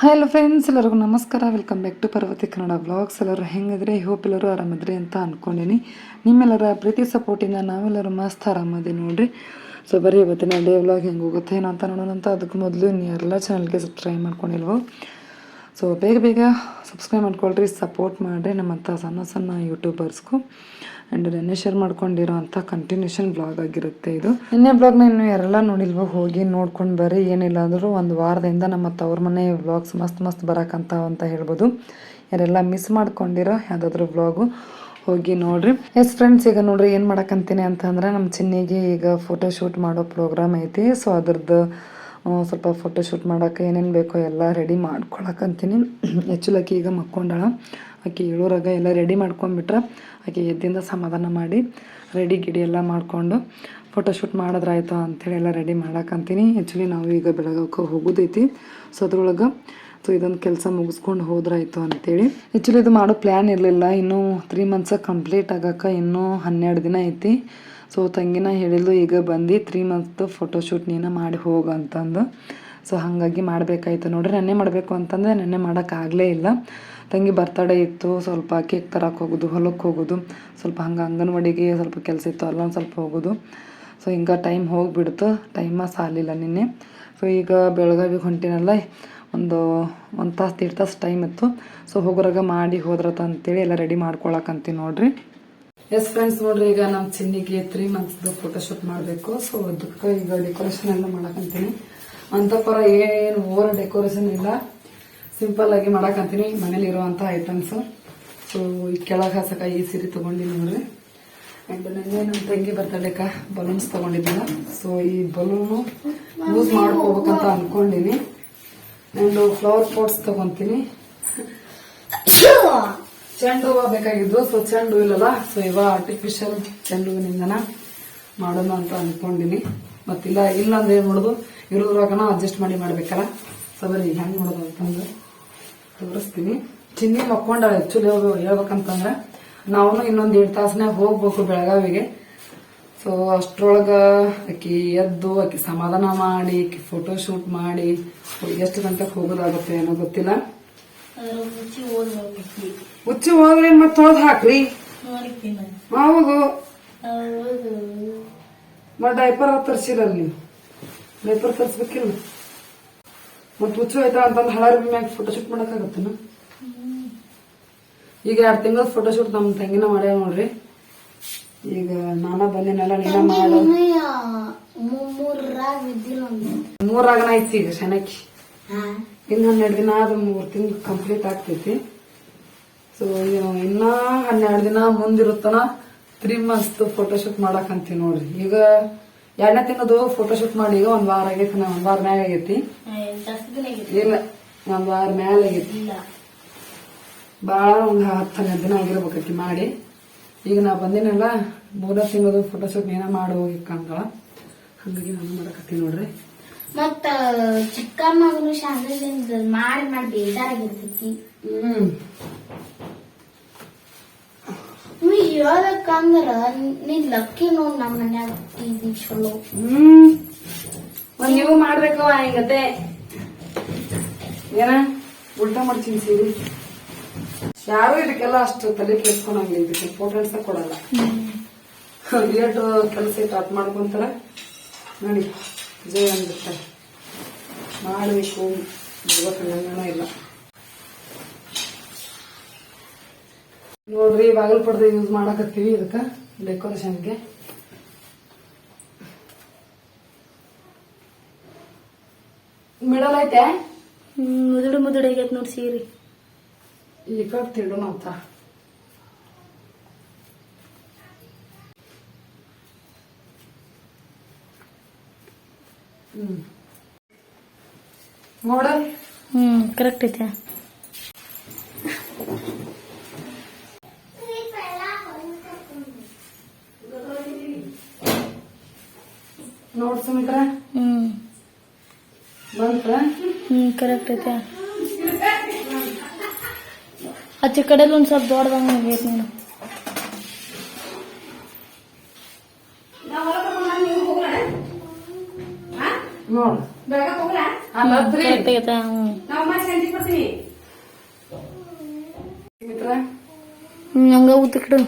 Hi hello friends ಎಲ್ಲರಿಗೂ ನಮಸ್ಕಾರ. Welcome back to Parvati Kannada blogs ಎಲ್ಲರೂ ಹೆಂಗಿದ್ರೆ? ಹೋಪ್ ಎಲ್ಲರೂ ಆರಾಮಿದ್ರಿ ಅಂತ ಅಂದ್ಕೊಂಡಿನಿ ನಿಮ್ಮೆಲ್ಲರ ಪ್ರೀತಿ ಸಪೋರ್ಟಿಂದ ನಾವೆಲ್ಲರೂ ಮಸ್ತ್ ಆರಾಮದಿ ನೋಡಿರಿ. ಸೊ ಬರೀ ಇವತ್ತಿನ ಡೇ ವ್ಲಾಗ್ ಹೆಂಗೆ ಹೋಗುತ್ತೆ, ಏನೋ ಅಂತ ನೋಡೋಣ ಅಂತ. ಅದಕ್ಕೆ ಮೊದಲು ಎಲ್ಲ ಚಾನಲ್ಗೆ ಸಬ್ಸ್ಕ್ರೈಬ್ ಮಾಡ್ಕೊಂಡಿಲ್ವೋ? ಸೊ ಬೇಗ ಬೇಗ ಸಬ್ಸ್ಕ್ರೈಬ್ ಮಾಡ್ಕೊಳ್ರಿ ಸಪೋರ್ಟ್ ಮಾಡಿರಿ ನಮ್ಮಂಥ ಸಣ್ಣ ಸಣ್ಣ ಯೂಟ್ಯೂಬರ್ಸ್ಗೂ ಆ್ಯಂಡ್ ಶೇರ್ ಮಾಡ್ಕೊಂಡಿರೋ ಅಂಥ ಕಂಟಿನ್ಯೂಷನ್ ಬ್ಲಾಗ್ ಆಗಿರುತ್ತೆ ಇದು. ನಿನ್ನೆ ಬ್ಲಾಗ್ನ ಇನ್ನು ಯಾರೆಲ್ಲ ನೋಡಿಲ್ವೋ ಹೋಗಿ ನೋಡ್ಕೊಂಡು ಬರ್ರಿ. ಏನಿಲ್ಲ ಅಂದರೂ ಒಂದು ವಾರದಿಂದ ನಮ್ಮ ತವ್ರ ಮನೆ ವ್ಲಾಗ್ಸ್ ಮಸ್ತ್ ಮಸ್ತ್ ಬರೋಕ್ಕಂತ ಅಂತ ಹೇಳ್ಬೋದು. ಯಾರೆಲ್ಲ ಮಿಸ್ ಮಾಡ್ಕೊಂಡಿರೋ ಯಾವುದಾದ್ರೂ ಬ್ಲಾಗು ಹೋಗಿ ನೋಡ್ರಿ. ಎಸ್ ಫ್ರೆಂಡ್ಸ್ ಈಗ ನೋಡ್ರಿ ಏನು ಮಾಡಕ್ಕಂತೀನಿ ಅಂತಂದ್ರೆ ನಮ್ಮ ಚಿನ್ನಿಗೆ ಈಗ ಫೋಟೋ ಶೂಟ್ ಮಾಡೋ ಪ್ರೋಗ್ರಾಮ್ ಐತಿ. ಸೊ ಅದ್ರದ್ದು ಸ್ವಲ್ಪ ಫೋಟೋ ಶೂಟ್ ಮಾಡೋಕೆ ಏನೇನು ಬೇಕೋ ಎಲ್ಲ ರೆಡಿ ಮಾಡ್ಕೊಳಕ್ಕಂತೀನಿ ಹೆಚ್ಚುಲಕ್ಕಿ ಈಗ ಮಕ್ಕೊಂಡಾಳ. ಆಕಿ ಏಳೂರಾಗ ಎಲ್ಲ ರೆಡಿ ಮಾಡ್ಕೊಂಡ್ಬಿಟ್ರೆ ಆಕೆ ಎದ್ದಿಂದ ಸಮಾಧಾನ ಮಾಡಿ ರೆಡಿ ಗಿಡಿ ಎಲ್ಲ ಮಾಡಿಕೊಂಡು ಫೋಟೋಶೂಟ್ ಮಾಡಿದ್ರಾಯ್ತು ಅಂಥೇಳಿ ಎಲ್ಲ ರೆಡಿ ಮಾಡಕ್ಕಂತೀನಿ ಆ್ಯಕ್ಚುಲಿ ನಾವು ಈಗ ಬೆಳಗಾವಕ್ಕೆ ಹೋಗೋದೈತಿ. ಸೊ ಅದ್ರೊಳಗೆ ಸೊ ಇದೊಂದು ಕೆಲಸ ಮುಗಿಸ್ಕೊಂಡು ಹೋದ್ರಾಯ್ತು ಅಂತೇಳಿ. ಆ್ಯಕ್ಚುಲಿ ಇದು ಮಾಡೋ ಪ್ಲ್ಯಾನ್ ಇರಲಿಲ್ಲ. ಇನ್ನೂ ತ್ರೀ ಮಂತ್ಸ ಕಂಪ್ಲೀಟ್ ಆಗಕ್ಕೆ ಇನ್ನೂ ಹನ್ನೆರಡು ದಿನ ಐತಿ. ಸೊ ತಂಗಿನ ಹೇಳಿದ್ಲು, ಈಗ ಬಂದು ತ್ರೀ ಮಂತ್ಸ್ದು ಫೋಟೋಶೂಟ್ ನೀನು ಮಾಡಿ ಹೋಗು ಅಂತಂದು. ಸೊ ಹಾಗಾಗಿ ಮಾಡಬೇಕಾಯ್ತು. ನೋಡ್ರಿ, ನೆನ್ನೆ ಮಾಡಬೇಕು ಅಂತಂದರೆ ನೆನ್ನೆ ಮಾಡೋಕ್ಕಾಗಲೇ ಇಲ್ಲ. ತಂಗಿ ಬರ್ತಡೇ ಇತ್ತು, ಸ್ವಲ್ಪ ಕೇಕ್ ತರಕ್ಕೆ ಹೋಗೋದು ಹೊಲಕ್ಕೆ ಹೋಗೋದು, ಸ್ವಲ್ಪ ಹಂಗೆ ಅಂಗನವಾಡಿಗೆ ಸ್ವಲ್ಪ ಕೆಲಸ ಇತ್ತು, ಅಲ್ಲೊಂದು ಸ್ವಲ್ಪ ಹೋಗೋದು. ಸೊ ಹಿಂಗೆ ಟೈಮ್ ಹೋಗಿಬಿಡ್ತು ಟೈಮ ಸಾಲಿಲ್ಲ ನಿನ್ನೆ. ಸೊ ಈಗ ಬೆಳಗಾವಿಗೆ ಹೊಂಟಿನಲ್ಲ, ಒಂದು ಒಂದು ತಾಸು ಎರಡು ತಾಸು ಟೈಮ್ ಇತ್ತು. ಸೊ ಹೋಗೋರಾಗ ಮಾಡಿ ಹೋದ್ರತ ಅಂತೇಳಿ ಎಲ್ಲ ರೆಡಿ ಮಾಡ್ಕೊಳಕಂತೀನಿ ನೋಡ್ರಿ. ಎಸ್ ಫ್ರೆಂಡ್ಸ್ ನೋಡ್ರಿ, ಈಗ ನಮ್ಮ ಚಿನ್ನಿಗೆ ತ್ರೀ ಮಂತ್ಸ್ದು ಫೋಟೋಶೂಟ್ ಮಾಡಬೇಕು. ಸೊ ಅದಕ್ಕೆ ಈಗ ಡೆಕೋರೇಷನ್ ಎಲ್ಲ ಮಾಡಕಂತೀನಿ. ಅಂತಪರ ಏನು ಓವರ್ ಡೆಕೋರೇಷನ್ ಇಲ್ಲ. ಸಿಂಪಲ್ ಆಗಿ ಮಾಡಕಂತೀನಿ ಮನೇಲಿ ಇರುವಂತ ಐಟಮ್ಸ್ ಸೊ ಈ ಕೆಳಗೆ ಹಾಸಕ ಈ ಸೀರೆ ತಗೊಂಡಿನಿ ನೋಡ್ರಿ. ಅಂಡ್ ನನಗೆ ನನ್ನ ತಂಗಿ ಬರ್ತಡೇಕ ಬಲೂನ್ಸ್ ತಗೊಂಡಿದ್ದೀನಿ. ಸೊ ಈ ಬಲೂನು ಯೂಸ್ ಮಾಡ್ಕೋಬೇಕಂತ ಅನ್ಕೊಂಡಿನಿ. ಅಂಡ್ ಫ್ಲವರ್ ಪಾಟ್ಸ್ ತಗೊಂತೀನಿ. ಚೆಂಡು ಹೂವ ಬೇಕಾಗಿದ್ದು. ಸೊ ಚೆಂಡು ಇಲ್ಲಲ್ಲ? ಸೊ ಇವ ಆರ್ಟಿಫಿಷಿಯಲ್ ಚೆಂಡು ಹೂವಿನಿಂದನ ಮಾಡೋಣ ಅಂತ ಅನ್ಕೊಂಡಿನಿ. ಮತ್ತಿಲ್ಲ ಇಲ್ಲ ಅಂದ್ರೆ ಏನ್ ಮಾಡೋದು? ಇರೋದ್ರಾಗನ ಅಡ್ಜಸ್ಟ್ ಮಾಡಿ ಮಾಡ್ಬೇಕಲ್ಲ? ಸೊ ಬರೀ ಹೆಂಗ್ ಮಾಡೋದು ಅಂತಂದ್ರೆ. ತೋರಿಸ್ತೀನಿ ಚಿನ್ನಿ ಮಕ್ಕೊಂಡಾಳ ಆಕ್ಚುಲಿ ಹೇಳ್ಬೇಕಂತಂದ್ರೆ ನಾವು ಇನ್ನೊಂದ್ ಎರಡು ತಾಸನ್ಯಾಗ ಹೋಗ್ಬೇಕು ಬೆಳಗಾವಿಗೆ. ಸೊ ಅಷ್ಟ್ರೊಳಗ ಆಕಿ ಎದ್ದು ಆಕಿ ಸಮಾಧಾನ ಮಾಡಿ ಆಕಿ ಫೋಟೋ ಶೂಟ್ ಮಾಡಿ ಎಷ್ಟು ಗಂಟೆಗೆ ಹೋಗೋದಾಗುತ್ತೆ ಏನೋ ಗೊತ್ತಿಲ್ಲ. ಹುಚ್ಚಿ ಹೋದ್ರೆ ಮತ್ತೆ ತೊಳೆದು ಹಾಕ್ರಿ? ಹೌದು. ಮತ್ತೆ ಡೈಪರ್ ತರ್ಸಿರಲ್ಲ ನೀವು. ಡೈಪರ್ ತರ್ಸ್ಬೇಕಿಲ್ಲ? ಮತ್ತೆ ಹುಚ್ಚು ಐತ ಅಂತಂದ್ ಹಳ ಮ್ಯಾಗ ಫೋಟೋ ಶೂಟ್ ಮಾಡಕ್ಕಾಗತ್ತನ? ಈಗ ಎರಡು ತಿಂಗಳ ಫೋಟೋಶೂಟ್ ನಮ್ಮ ತಂಗಿನ ಮಾಡ್ಯಾವ ನೋಡ್ರಿ. ಈಗ ನಾನ ಬಂದಿನಲ್ಲ ನೀನ ಮಾಡ ಮೂರಾಗನ ಐತಿ ಈಗ ಶನಕಿ ಇನ್ನು ಹನ್ನೆರಡು ದಿನ ಅದು ಮೂರ್ ತಿಂಗಳು ಕಂಪ್ಲೀಟ್ ಆಗ್ತೈತಿ. ಸೊ ಇನ್ನ ಹನ್ನೆರಡು ದಿನ ಮುಂದಿರುತ್ತನ ತ್ರೀ ಮಂತ್ಸ್ ಫೋಟೋಶೂಟ್ ಶೂಟ್ ಮಾಡಕಂತೀವಿ ನೋಡ್ರಿ. ಈಗ ಎರಡನೇ ತಿಂಗಳದು ಫೋಟೋಶೂಟ್ ಮಾಡಿ ಈಗ ಒಂದ್ ವಾರ ಆಗೈತಿ ನಾ ಒಂದ್ ವಾರ ಮ್ಯಾಗ ಆಗೈತಿ. ಇಲ್ಲ ಒಂದ್ ವಾರ ಮ್ಯಾಲ ಆಗೈತಿ. ಬಹಳ ಬಾಳ ಒಂದ್ ಹತ್ತು ಹನ್ನೆರಡು ದಿನ ಆಗಿರ್ಬೇಕೈತಿ ಮಾಡಿ. ಈಗ ನಾ ಬಂದಿನಲ್ಲ ಮೂರನೇ ತಿಂಗಳದು ಫೋಟೋಶೂಟ್ ಏನ ಮಾಡು ಹೋಗಿ ಕಂಗಳ ಹಂಗಾಗಿ ನಾನು ಮಾಡಕತ್ತೀನಿ ನೋಡ್ರಿ. ಮತ್ತ ಚಿಕ್ಕ ಮಗನು ಶಾಂತದಿಂದ ಮಾಡಿ ಮಾಡಿ ಬೇಜಾರಾಗಿರ್ತೈತಿ. ಹ್ಮ್. ನೀ ಹೇಳ್ಬೇಕಂದ್ರ ನೀನ್ ಲಕ್ಕಿ ನೋಡ್ ನಮ್ಮ ಮನ್ಯಾಗ ಇದ್ದಿ ಚಲೋ ಹ್ಮ್. ಒಂದ್ ನೀವು ಮಾಡ್ಬೇಕವ ಹಿಂಗತೆ ಏನ? ಉಲ್ಟಾ ಮಾಡ್ತೀನಿ ಸೀರಿ. ಯಾರು ಇದಕ್ಕೆಲ್ಲ ಅಷ್ಟು ತಲೆ ಕೆಡ್ಸ್ಕೊಂಡಂಗಿಲ್ಲ ಇದಕ್ಕೆ ಇಂಪಾರ್ಟೆನ್ಸ್ ಕೊಡಲ್ಲ. ಏಟು ಕೆಲಸ ಟಾಪ್ ಅಟ್ ಮಾಡ್ಕೊಂತಾರ. ನೋಡಿ ಜಯ ಅಂದ್ಬಿಡ್ತಾರೆ ಮಾಡಬೇಕು ಬಿಡ್ಬೇಕನ್ನಂಗನ ಇಲ್ಲ. ನೋಡ್ರಿ ಬಾಗಲ್ ಪಡ್ದೆ ಯೂಸ್ ಮಾಡಕತ್ತೀವಿ ಇದಕ್ಕ ಡೆಕೋರೇಷನ್ಗೆ ಮಿಡಲ್ ಐತೆ? ಮುದುಡು ಮುದುಡು ಐತೆ ನೋಡಿ ಸೀರಿ. ಈ ಕಡೆ ತಿಂಡು ಅಂತ ಹ್ಮ್. ನೋಡ. ಹ್ಮ್ ಕರೆಕ್ಟ್ ಐತೆ. ನೋಡ್ ಸುಮಿತ್ರ? ಹ್ಮ್. ಬಂತ ಹ್ಮ್ ಕರೆಕ್ಟ್ ಐತೆ. ಆಚೆ ಕಡೆಲಿ ಒಂದ್ ಸ್ವಲ್ಪ ದೊಡ್ಡದಂಗ ಆಗೈತಿ ನೋಡು. ನೋಡ್. ಕರೆಕ್ಟ್ ಆಗೈತೆ ಹ್ಮ್ ಮಿತ್ರ ಹಂಗ ಊತಕ್ಡು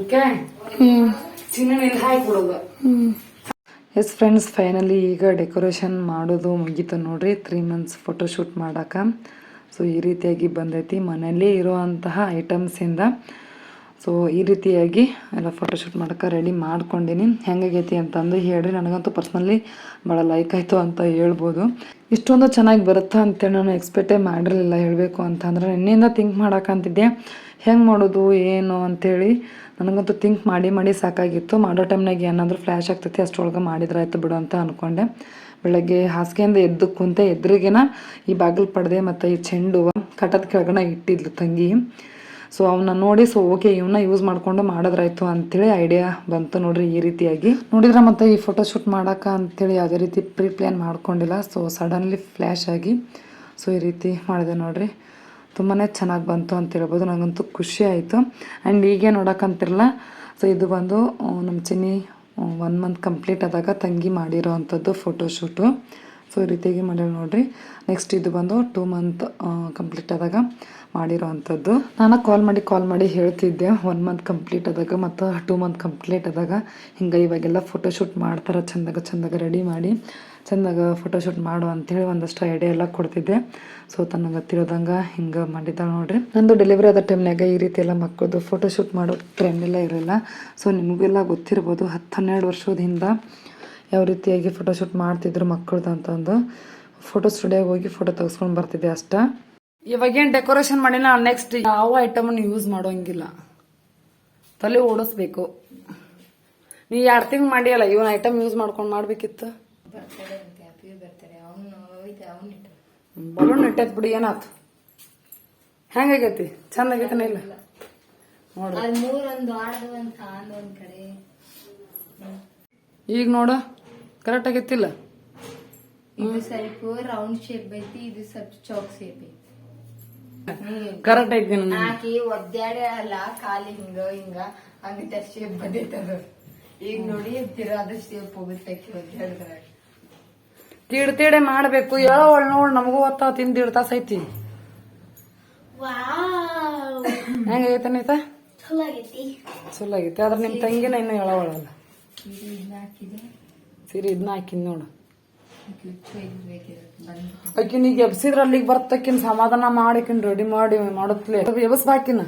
okay hmm yes friends finally ಈಗ ಡೆಕೋರೇಷನ್ ಮಾಡೋದು ಮುಗೀತು ನೋಡ್ರಿ. ತ್ರೀ ಮಂತ್ಸ್ ಫೋಟೋಶೂಟ್ ಮಾಡಕ್ಕೆ ಸೊ ಈ ರೀತಿಯಾಗಿ ಬಂದೈತಿ. ಮನೆಯಲ್ಲೇ ಇರುವಂತಹ ಐಟಮ್ಸಿಂದ ಸೊ ಈ ರೀತಿಯಾಗಿ ಎಲ್ಲ ಫೋಟೋಶೂಟ್ ಮಾಡೋಕೆ ರೆಡಿ ಮಾಡ್ಕೊಂಡಿನಿ. ಹೆಂಗಾಗೈತಿ ಅಂತಂದು ಹೇಳ್ರಿ. ನನಗಂತೂ ಪರ್ಸ್ನಲಿ ಭಾಳ ಲೈಕ್ ಆಯಿತು ಅಂತ ಹೇಳ್ಬೋದು. ಇಷ್ಟೊಂದು ಚೆನ್ನಾಗಿ ಬರುತ್ತಾ ಅಂತೇಳಿ ನಾನು ಎಕ್ಸ್ಪೆಕ್ಟೇ ಮಾಡಿರಲಿಲ್ಲ ಹೇಳಬೇಕು ಅಂತಂದ್ರೆ ನಿನ್ನೆಯಿಂದ ಥಿಂಕ್ ಮಾಡಕ್ಕಂತಿದ್ದೆ ಹೆಂಗೆ ಮಾಡೋದು, ಏನು ಅಂತೇಳಿ. ನನಗಂತೂ ಥಿಂಕ್ ಮಾಡಿ ಮಾಡಿ ಸಾಕಾಗಿತ್ತು. ಮಾಡೋ ಟೈಮ್ನಾಗ ಏನಾದರೂ ಫ್ಲ್ಯಾಶ್ ಆಗ್ತೈತಿ, ಅಷ್ಟರೊಳಗೆ ಮಾಡಿದ್ರಾಯ್ತು ಬಿಡು ಅಂತ ಅಂದ್ಕೊಂಡೆ ಬೆಳಗ್ಗೆ ಹಾಸಿಗೆಯಿಂದ ಎದ್ದು ಕುಂತೆ, ಎದುರಿಗೆನ ಈ ಬಾಗಿಲು ಪಡೆದೆ ಮತ್ತು ಈ ಚೆಂಡು ಕಟ್ಟದ ಕೆಳಗಡೆ ಇಟ್ಟಿದ್ಲು ತಂಗಿ. ಸೊ ಅವನ್ನ ನೋಡಿ ಸೊ ಓಕೆ ಇವನ್ನ ಯೂಸ್ ಮಾಡಿಕೊಂಡು ಮಾಡಿದ್ರಾಯ್ತು ಅಂತೇಳಿ ಐಡಿಯಾ ಬಂತು ನೋಡ್ರಿ ಈ ರೀತಿಯಾಗಿ. ನೋಡಿದ್ರೆ ಮತ್ತೆ ಈ ಫೋಟೋ ಶೂಟ್ ಮಾಡಕ ಅಂತೇಳಿ ಯಾವುದೇ ರೀತಿ ಪ್ರೀ ಪ್ಲ್ಯಾನ್ ಮಾಡ್ಕೊಂಡಿಲ್ಲ. ಸೊ ಸಡನ್ಲಿ ಫ್ಲ್ಯಾಶ್ ಆಗಿ ಸೊ ಈ ರೀತಿ ಮಾಡಿದೆ ನೋಡ್ರಿ. ತುಂಬಾ ಚೆನ್ನಾಗಿ ಬಂತು ಅಂತ ಹೇಳ್ಬೋದು ನನಗಂತೂ ಖುಷಿ ಆಯಿತು. ಆ್ಯಂಡ್ ಹೀಗೆ ನೋಡೋಕ್ಕಂತಿರಲ್ಲ, ಸೊ ಇದು ಬಂದು ನಮ್ಮ ಚಿನ್ನಿ ಒನ್ ಮಂತ್ ಕಂಪ್ಲೀಟ್ ಆದಾಗ ತಂಗಿ ಮಾಡಿರೋ ಅಂಥದ್ದು ಫೋಟೋಶೂಟು ಸೊ ಈ ರೀತಿಯಾಗಿ ಮಾಡಿರೋ ನೋಡಿರಿ. ನೆಕ್ಸ್ಟ್ ಇದು ಬಂದು ಟೂ ಮಂತ್ ಕಂಪ್ಲೀಟ್ ಆದಾಗ ಮಾಡಿರೋ ಅಂಥದ್ದು ನಾನು ಕಾಲ್ ಮಾಡಿ ಕಾಲ್ ಮಾಡಿ ಹೇಳ್ತಿದ್ದೆ. ಒನ್ ಮಂತ್ ಕಂಪ್ಲೀಟ್ ಆದಾಗ ಮತ್ತು ಟೂ ಮಂತ್ ಕಂಪ್ಲೀಟ್ ಆದಾಗ ಹಿಂಗೆ ಇವಾಗೆಲ್ಲ ಫೋಟೋಶೂಟ್ ಮಾಡ್ತಾರೆ, ಚಂದಾಗ ಚಂದಾಗ ರೆಡಿ ಮಾಡಿ. ಚಂದಾಗ ಫೋಟೋಶೂಟ್ ಮಾಡು ಅಂತೇಳಿ ಒಂದಷ್ಟು ಐಡಿಯಾ ಎಲ್ಲ ಕೊಡ್ತಿದ್ದೆ. ಸೊ ತನಗೆ ಗೊತ್ತಿರೋದಂಗೆ ಹಿಂಗೆ ಮಾಡಿದ್ದಾಳೆ ನೋಡ್ರಿ. ನಂದು ಡೆಲಿವರಿ ಆದ ಟೈಮ್ನಾಗ ಈ ರೀತಿ ಎಲ್ಲ ಮಕ್ಕಳದು ಫೋಟೋಶೂಟ್ ಮಾಡೋ ಟ್ರೆಂಡ್ ಎಲ್ಲ ಇರಲಿಲ್ಲ. ಸೊ ನಿಮಗೆಲ್ಲ ಗೊತ್ತಿರ್ಬೋದು ಹತ್ತು ಹನ್ನೆರಡು ವರ್ಷದ ಹಿಂದೆ ಯಾವ ರೀತಿಯಾಗಿ ಫೋಟೋಶೂಟ್ ಮಾಡ್ತಿದ್ರು ಮಕ್ಕಳದ್ದು ಅಂತಂದು. ಫೋಟೋ ಸ್ಟುಡಿಯೋಗೆ ಹೋಗಿ ಫೋಟೋ ತೆಗೆಸ್ಕೊಂಡು ಬರ್ತಿದ್ದೆ ಅಷ್ಟ. ಇವಾಗೇನು ಡೆಕೋರೇಷನ್ ಮಾಡಿಲ್ಲ ನೆಕ್ಸ್ಟ್ ಯಾವ ಐಟಮನ್ನು ಯೂಸ್ ಮಾಡೋಂಗಿಲ್ಲ. ತಲೆ ಓಡಿಸ್ಬೇಕು. ನೀ ಎರಡು ತಿಂಗ್ ಮಾಡಿಯಲ್ಲ, ಇವನ್ ಐಟಮ್ ಯೂಸ್ ಮಾಡ್ಕೊಂಡು ಮಾಡ್ಬೇಕಿತ್ತು. ಬಲೂನ್ ಇಟ್ಟೈತ್ ಬಿಡಿ ಏನಾತು? ಹೆಂಗಾಗೈತಿ ಚಂದ ಆಗೈತನ ಇಲ್ಲ? ನೋಡ್ರಿ ಅದ್ ಮೂರೊಂದು ಆಡದು ಒಂದ್ ಒಂದು ಒಂದ್ ಕಡೆ. ಈಗ ನೋಡು ಕರೆಕ್ಟ್ ಆಗೈತಿಲ್ಲ? ಇದು ಸ್ವಲ್ಪ ರೌಂಡ್ ಶೇಪ್ ಐತಿ ಇದು ಸ್ವಲ್ಪ ಚೌಕ್ ಶೇಪ್ ಐತಿ. ಕರೆಕ್ಟ್ ಐತಿ ಹಾಕಿ ಒದ್ದಾಡೆ ಅಲ್ಲ ಕಾಲಿ ಹಿಂಗ ಹಿಂಗ ಹಂಗಿತ ಶೇಪ್ ಬಂದೈತದ ಈಗ ನೋಡಿ ತಿರಾದ ಶೇಪ್ ಹೋಗುತ್ತೆ ಅಂತ ಒದ್ದಾಡಿದ್ರ ತೀಡ್ ತೀಡೆ ಮಾಡ್ಬೇಕು. ಹೇಳೋಳ್ ನೋಡ್ ನಮಗೂ ಒತ್ತ ತಿಂದು ದೀಡ್ ತಾಸ ಐತಿ? ನೀತ ಚಲೋ ಆಗೈತಿ ಆದ್ರೆ ನಿಮ್ ತಂಗಿನ ಇನ್ನು ಹಾಕಿದೆ. ಸೀರೆ ಇದನ್ನ ಹಾಕಿದ್ ನೋಡು. ಅಕ್ಕಿನ ಆಕಿನ ಈಗ ಎಬ್ಸಿದ್ರ ಅಲ್ಲಿಗೆ ಬರ್ತಕ್ಕಿನ್ ಸಮಾಧಾನ ಮಾಡಿಕಿನ್ ರೆಡಿ ಮಾಡಿ ಮಾಡುತ್ತಲೇ ಎಬಸ್ಬಾಕಿನ?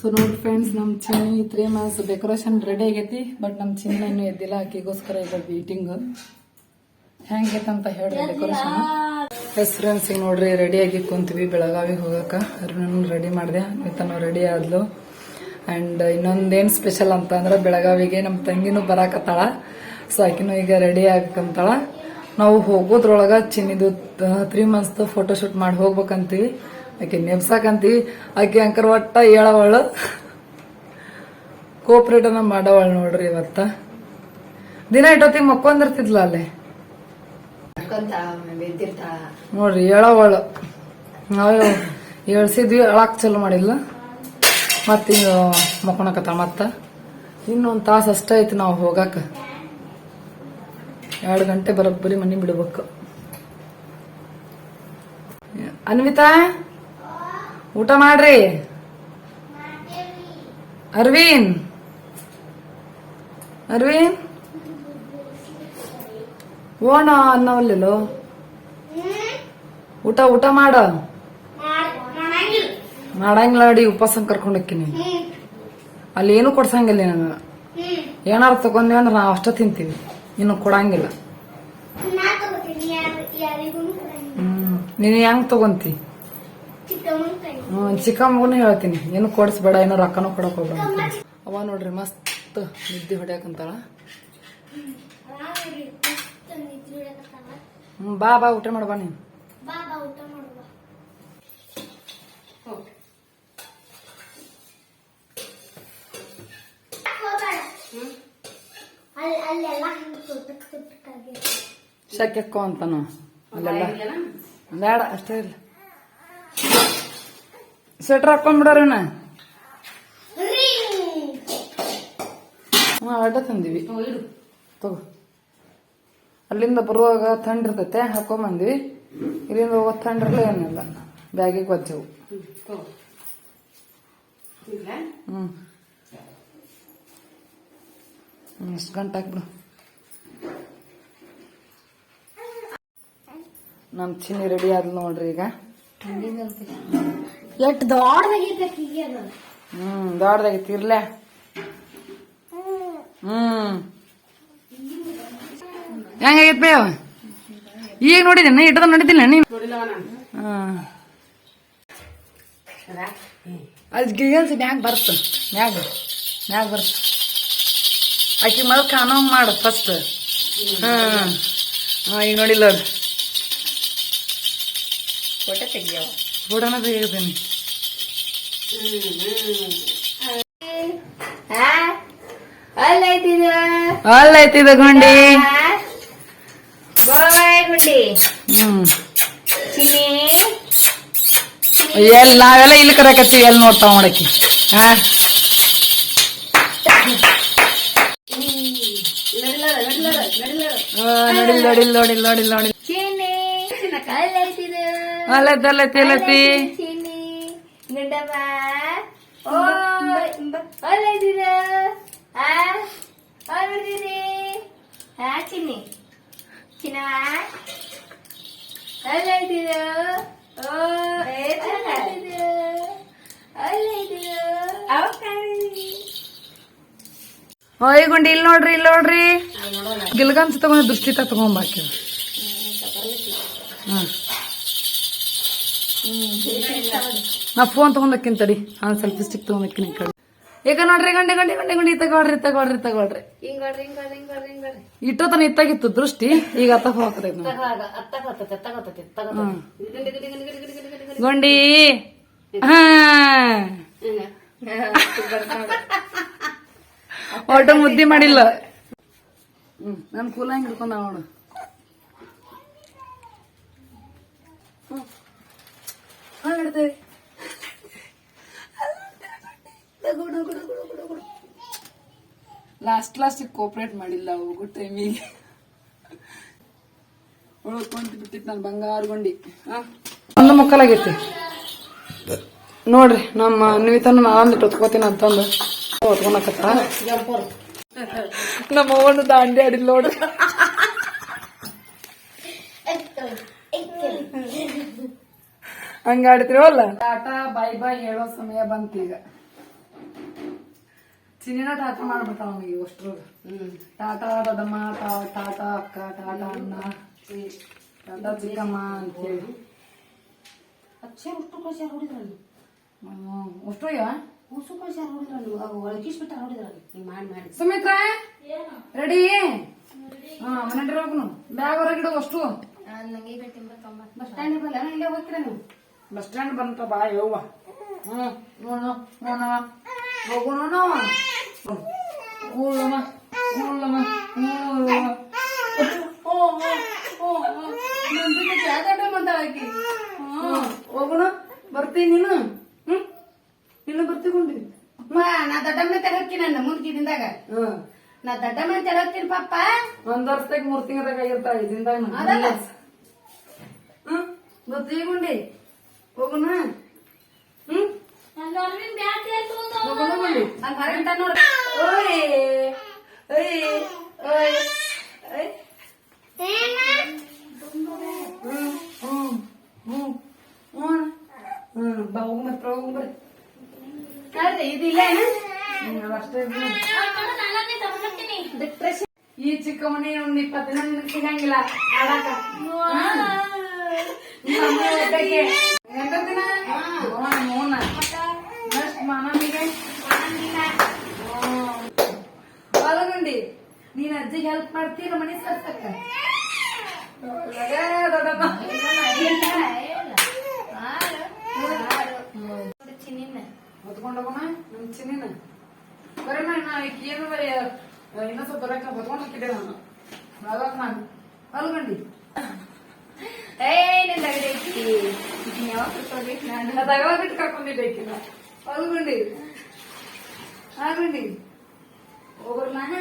ಸೊ ನೋಡಿ ಫ್ರೆಂಡ್ಸ್ ನಮ್ಮ Chinni three months decoration ready ಆಗೈತಿ ಬಟ್ ನಮ್ಮ ಚಿನ್ನ ಇನ್ನೂ ಎದ್ದಿಲ್ಲ ಆಕಿಗೋಸ್ಕರ ಈಗ ವೀಟಿಂಗ್ ಹೆಂಗೈತೆ ಅಂತ ಹೇಳ್ರಿ ಡೆಕೋರೇಷನ್ ಎಸ್ ಫ್ರೆಂಡ್ಸ್ ಈಗ ನೋಡ್ರಿ ರೆಡಿ ಆಗಿ ಕುಂತೀವಿ ಬೆಳಗಾವಿಗೆ ಹೋಗಕ್ಕೆ. ಅರುಣನ್ ರೆಡಿ ಮಾಡಿದೆ ಮಿತನು ರೆಡಿ ಆದ್ಲು. ಆ್ಯಂಡ್ ಇನ್ನೊಂದೇನು ಸ್ಪೆಷಲ್ ಅಂತ ಅಂದ್ರೆ ಬೆಳಗಾವಿಗೆ ನಮ್ಮ ತಂಗಿನೂ ಬರಾಕತ್ತಾಳ. ಸೊ ಆಕಿನೂ ಈಗ ರೆಡಿ ಆಗಕ್ಕಂತಾಳ ನಾವು ಹೋಗೋದ್ರೊಳಗೆ ಚಿನ್ನಿದು ತ್ರೀ ಮಂತ್ಸ್ದು ಫೋಟೋಶೂಟ್ ಮಾಡಿ ಹೋಗ್ಬೇಕಂತೀವಿ ಆಕೆ ನೆಮ್ಸಾಕಂತೀವಿ ಆಕೆ ಅಂಕರ್ ಒಟ್ಟ ಹೇಳವಳು. ಕೋಪ್ರೇಟನ ಮಾಡವಳು ನೋಡ್ರಿ ಇವತ್ತ. ದಿನ ಇಟ್ಟೊತ್ತಿಗೆ ಮಕ್ಕೊಂದಿರ್ತಿದ್ಲ ಅಲ್ಲೇ. ನೋಡ್ರಿ ಹೇಳವಳು. ನಾವು ಹೇಳ್ಸಿದ್ವಿ ಹೇಳಕ್ ಚಲೋ ಮಾಡಿಲ್ಲ. ಮತ್ತ ಈಗ ಮಕ್ಕೊಳಕತ್ತಾಳ ಮತ್ತ. ಇನ್ನೊಂದ್ ತಾಸು ಅಷ್ಟ ಐತಿ ನಾವು ಹೋಗಾಕ. ಎರಡು ಗಂಟೆ ಬರೋಬ್ಬರಿ ಮನೆ ಬಿಡ್ಬೇಕು. ಅನ್ವಿತಾ? ಊಟ ಮಾಡ್ರಿ? ಅರ್ವಿನ್? ಅರ್ವಿನ್? ಓಣ ಅನ್ನವಲ್ಲೋ ಊಟ ಊಟ ಮಾಡ. ಮಾಡಂಗಿಲ್ಲ ನೋಡಿ ಉಪವಾಸ ಕರ್ಕೊಂಡು ಹೋಗ್ತೀನಿ ಅಲ್ಲಿ ಏನು ಕೊಡ್ಸಂಗಿಲ್ಲ ನನಗೆ. ಏನಾರು ತಗೊಂಡ್ವಿ ಅಂದ್ರೆ ನಾವು ಅಷ್ಟ ತಿಂತೀವಿ. ಇನ್ನು ಕೊಡಂಗಿಲ್ಲ. ಹ್ಮ್. ನೀನು ಹೆಂಗ್ ತಗೊಂತಿ? ಹ್ಮ್ ಚಿಕ್ಕ ಮಗುನು ಹೇಳ್ತೀನಿ. ಏನು ಕೊಡಿಸ್ಬೇಡ ಏನೋ ರೊಕ್ಕನೂ ಕೊಡಕ್ ಹೋಗ್ಬೇಡ. ಅವ ನೋಡ್ರಿ ಮಸ್ತ್ ನಿದ್ದೆ ಹೊಡ್ಯಾಕಂತಾಳ. ಹ್ಮ್ ಬಾ ಬಾ ಊಟ ಮಾಡ ಬಾ ನೀನು. ಶಕ್ಯಕ್ಕೋ ಅಂತಾನು. ಅಲ್ಲೆಲ್ಲ. ಬೇಡ ಅಷ್ಟೇ ಇಲ್ಲ. ಸ್ವೆಟರ್ ಹಾಕೊಂಡ್ಬಿಡೋರಿ ಅಡ್ಡ ತಂದಿವಿ. ತಗೋ. ಅಲ್ಲಿಂದ ಬರುವಾಗ ತಂಡ ಇರ್ತೈತೆ ಹಾಕೊಂಬಂದ್ವಿ ಇಲ್ಲಿಂದ ಹೋಗೋ ಥಂಡ್ರಲ್ಲ ಏನಿಲ್ಲ. ಬ್ಯಾಗಿಗೆ ಬಚ್ಚವು ಹ್ಞೂ ಎಷ್ಟು ಗಂಟೆ ಹಾಕ್ಬಿಡು ನಮ್ಮ ಚಿನ್ನಿ ರೆಡಿ ಆದ್ಲು ನೋಡ್ರಿ ಈಗ. ಎಷ್ಟು ದೊಡ್ಡದಾಗೈತೆ ಹ್ಞೂ ಅದು. ಹ್ಮ್ ದೊಡ್ಡದಾಗೈತಿ ಇರ್ಲ. ಹ್ಮ್. ಹೆಂಗಾಗೈತ್ ಬೇವ ಈಗ ನೋಡಿದ್ದೇನೆ ಇಟ್ಟದ ನೋಡಿದ್ದಿಲ್ಲ ನೀನು? ಹ್ಮ್. ಅದು ಗಿಗಲ್ಸಿ ಮ್ಯಾಗ ಬರ್ತ ಮ್ಯಾಗ ಮ್ಯಾಗ ಬರ್ತ. ಆಕಿ ಮೊದಲು ಕಾಣೋ ಮಾಡು ಫಸ್ಟ್ ಹಾಂ ಹಾ ಈಗ ನೋಡಿಲ್ಲ ಅವ್ರು ಫೋಟೋ ತೆಗಿಯವ ಫೋಟೋನ ತೆಗಿತೀನಿ ಅಲ್ಲ ಐತಿದ ಅಲ್ಲ ಐತಿದ ಗುಂಡಿ. ಗುಂಡಿ. ಹ್ಮ್. ಎಲ್ಲಿ ನಾವೆಲ್ಲ ಇಲ್ಲಿ ಕರಕತ್ತೀವಿ ಎಲ್ಲಿ ನೋಡ್ತಾವ ನೋಡಕ್ಕೆ. ಹಾ? ನೋಡಿಲ್ ನೋಡಿಲ್ ನೋಡಿಲ್ ನೋಡಿಲ್ ನೋಡಿಲ್. ಅಲ್ಲೈತಿ ಅಲ್ಲೈತಿ ಅಲ್ಲೈತಿ ಚಿನ್ನಿ ಗುಂಡಮ್ಮ ಓ ಅಲ್ಲ ಐತಿದ ಆ ಬರ್ತೀನಿ ಹಾ ಚಿನ್ನಿ ಚಿನ್ನ ಅಲ್ಲ ಐತಿದ ಓ ಅಲ್ಲ ಐತಿದ ಅಲ್ಲ ಐತಿದ ಅವ ಓಯ್ ಗುಂಡಿ ಇಲ್ಲಿ ನೋಡ್ರಿ ಇಲ್ಲಿ ನೋಡ್ರಿ ಗಿಲ್ಗನ್ಸ್ ತಗೊಂಡ್ ದೃಷ್ಟಿ ತಗೊಂಬಾಕಿ ಹ್ಮ್ ನಾ ಫೋನ್ ತಗೊಂಡಕ್ಕಿಂತಡಿ ಹಾ ಸೆಲ್ಫಿ ಸ್ಟಿಕ್ ತಗೊಂಡಕ್ಕಿನ ಈ ಕಡೆ. ಈಗ ನೋಡ್ರಿ ಗಂಡೆ ಗಂಡೆ ಗಂಡೆ ಗಂಡಿ ತಗೊಳ್ರಿ ತಗೊಳ್ರಿ ತಗೊಳ್ರಿ. ಇಟ್ಟೋತನ ಇತ್ತಾಗಿತ್ತು ದೃಷ್ಟಿ ಈಗ ಅತ್ತ ಹೋಗ್ತದೆ ಗೊಂಡಿ ಒಟ್ಟು ಮುದ್ದಿ ಮಾಡಿಲ್ಲ. ಹ್ಮ್ ನನ್ ಕೂಲ ನೋಡು ಹಿಡ್ಕೊಂಡ ನೋಡು. ಲಾಸ್ಟ್ ಲಾಸ್ಟಿಗೆ ಕೋಪ್ರೇಟ್ ಮಾಡಿಲ್ಲ ಹೋಗೋ ಟೈಮಿಗೆ ಉಳ್ಕೊಂತ ಬಿಟ್ಟಿತ್ತು ನಾನು ಬಂಗಾರ ಗೊಂಡಿ. ಒಂದು ಮಕ್ಕಳಾಗೈತಿ ನೋಡ್ರಿ ನಮ್ಮ ನಿವಿತನ ನಾನು ಹೊತ್ಕೋತೀನಿ ಅಂತಂದು. ಹೊತ್ಕೊಳಕತ್ತ ನಮ್ಮ ಅವನು ದಾಂಡಿ ಆಡಿಲ್ಲ ನೋಡ್ರಿ. ಹಂಗ ಅಲ್ಲ ಟಾಟಾ ಬೈ ಬೈ ಹೇಳೋ ಸಮಯ ಬಂತೀಗ ಚಿನ್ನಿನ ಟಾಟಾ ಮಾಡ್ಬಿಟ್ಟ ಅವನಿಗೆ ಅಷ್ಟ್ರು ಟಾಟಾ ದೊಡ್ಡಮ್ಮ ಟಾ- ಟಾಟಾ ಅಕ್ಕ ಟಾಟಾ ಅಣ್ಣ ಟಾಟಾ ಚಿಕ್ಕಮ್ಮ ಅಂತೇಳಿ ಅಚ್ಚೆ ಉಷ್ಟು ಕಳ್ಸ್ಯಾರ ಹೊಡಿದ್ರಲ್ಲ ಹ್ಮ್, ಅಷ್ಟ್ರು ಅಯ್ಯವ? ಉಸು ಕಳ್ಸ್ಯಾರ ಹೊಡಿದ್ರಲ್ಲ ಅವಾಗ ಒಳಗಿಸ್ಬಿಟ್ಟಾರ ಹೊಡಿದ್ರಲ್ಲ ಹಿಂಗ್ ಮಾಡಿ ಮಾಡಿ ಸುಮಿತ್ರಾ ರೆಡಿ ಹಾ ಮನೆ ಹೋಗ್ನು ಬ್ಯಾಗ್ ಹೊರಗಿಡು ಅಷ್ಟು ನಂಗೆ ಬೇಕಿಂಬ ತೊಂಬ ಬಸ್ ಸ್ಟ್ಯಾಂಡ್ ಬರಲ್ಲ ಇಲ್ಲೇ ಹೋಗ್ತೀರ ನೀವು ಬಸ್ ಸ್ಟ್ಯಾಂಡ್ ಬಂತ ಬಾ ಯವ್ವ ಹ್ಮ್ ನೋಡ ನೋಡ ಹೋಗೋಣ ಹೋಗೋಣ ಬರ್ತೀನಿ ನೀನು. ಹ್ಮ್ ನೀನು ಬರ್ತೀಕೊಂಡಿ ನಾ ದೊಡ್ಡಮ್ಮ ತರ ಹೋಗ್ತೀನಿ ನನ್ನ ಮುಂದ್ಕಿದಿಂದಾಗ ನಾ ದೊಡ್ಡಮ್ಮ ತರ ಹೋಗ್ತೀನಿ ಪಾಪ. ಒಂದ್ ವರ್ಷದಾಗ ಮೂರ್ ತಿಂಗಳದಾಗ ಆಗಿರ್ತಾವ ಇದಿಂದಾಗ ಅದಲ್ಲ. ಹ್ಮ್ ಬರ್ತೀಗುಂಡಿ ಹೋಗೋಣ. ಹ್ಮ್. ಈ ಚಿಕ್ಕ ಮನೆ ಒಂದ್ ಇಪ್ಪತ್ತು ದಿನ ತಿನ್ನಂಗಿಲ್ಲ. ಆಡಾಕ ಎಂತ ದಿನ? ಮಾನವಿಗೆ ಬಾಲಗುಂಡಿ ನೀನ್ ಅಜ್ಜಿಗೆ ಹೆಲ್ಪ್ ಮಾಡ್ತೀರ ಮನೆ ಸರ್ಸಕ್ಕ? ಒಳ್ಳೆ ದೊಡ್ಡಮ್ಮ ಹೊತ್ಕೊಂಡ್ ಹೋಗೋಣ? ನಮ್ ಚಿನ್ನಿನ? ಬರೀ ನಾ ಏನು ಬರೀ ಇನ್ನೊಂದ್ ಸ್ವಲ್ಪ ಬರಕ ಹೊತ್ಕೊಂಡು ಹಾಕಿದ್ದೆ ನಾನು. ಬಾಲಕ್ ನಾನು. ಬಾಲಗುಂಡಿ. ಏ ನಿಂದ ಐತಿ. ಯಾವಾಗ ಬಿಟ್ಟು ಕರ್ಕೊಂಡಿದ್ದಕ್ಕಿಲ್ಲ ಅಲ್ಗುಂಡಿ ಆಗುಂಡಿ ಒಬ್ಬರ್ನಾಗ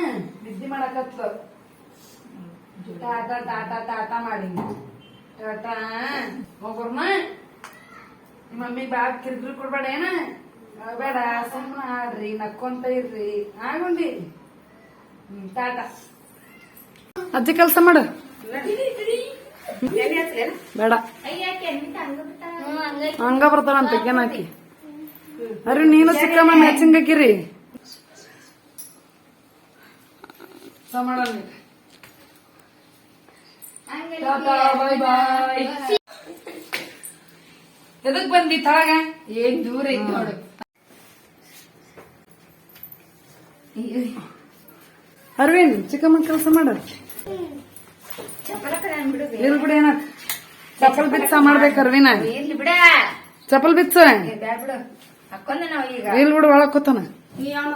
ನಿದ್ದೆ ಮಾಡಕತ್ತ ಟಾಟಾ ಟಾಟಾ ಟಾಟಾ ಮಾಡಿ. ಟಾಟಾ ಒಬ್ಬರ್ನ ನಿಮ್ಮ ಮಮ್ಮಿ ಬಾಬ್ ಕಿರಿಕಿರಿ ಕೊಡ್ಬೇಡ ಏನ? ಬೇಡ ಸುಮ್ಮನೆ ಆಡ್ರಿ ನಕ್ಕೊಂತ ಇರ್ರಿ. ಆಗುಂಡಿ ಹ್ಮ್ ಟಾಟಾ ಅಜ್ಜಿ ಕೆಲಸ ಮಾಡು. ಬೇಡ ಹಂಗ ಬರ್ತಾರಂತ ಹಾಕಿ? ಅರೆ ನೀನು ಚಿಕ್ಕಮ್ಮ ಮ್ಯಾಚಿಂಗ್ ಹಾಕಿರಿ ಎದಕ್ ಬಂದಿ ತಳಗ? ಏನ್ ದೂರ ಐತಿ ನೋಡು. ಅರವಿಂದ್ ಚಿಕ್ಕಮ್ಮ ಕೆಲಸ ಮಾಡು. ಇಲ್ ಬಿಡು ಏನ. ಚಪ್ಪಲ್ ಬಿತ್ಸ ಮಾಡ್ಬೇಕು ಅರವಿನ ಚಪ್ಪಲ್ ಬಿತ್ಸ. ಹಾಕೊಂಡ ನಾವ್ ಈಗ. ಇಲ್ ಬಿಡು ಒಳಗ್ ಕೂತಾನ. ನೀ ಯಾವ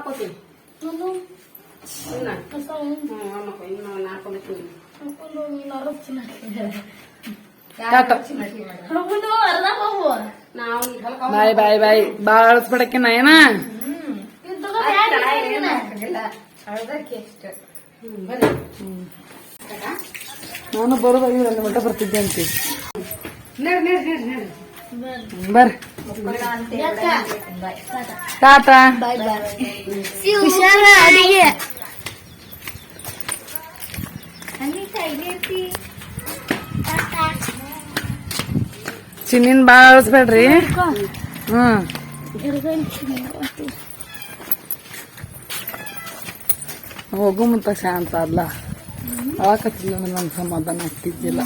ಬಾಯ್ ಬಾಯ್ ಬಾಯ್. ಬಾಳ ಅಳಸ್ಬಿಡಕ್ಕೆ ನಾ ಏನ? ನಾನು ಬರೋದು ಅಲ್ಲಿ ಮಟ್ಟ ಬರ್ತಿದ್ದೆ ಅಂತೀವಿ ಬರ್ರಿ. ಟಾಟಾ ಹುಷಾರ ಅಡಿಗೆ. ಚಿನ್ನಿನ ಬಾಳ ಅಳಿಸ್ಬೇಡ್ರಿ. ಹ್ಮ್. ಹೋಗು ಮುಂತ ಶಾಂತ ಅಲ್ಲ ಅಳಕತ್ತಿಲ್ಲ ನಂಗೆ ಸಮಾಧಾನ ಆಗ್ತಿದ್ದಿಲ್ಲ.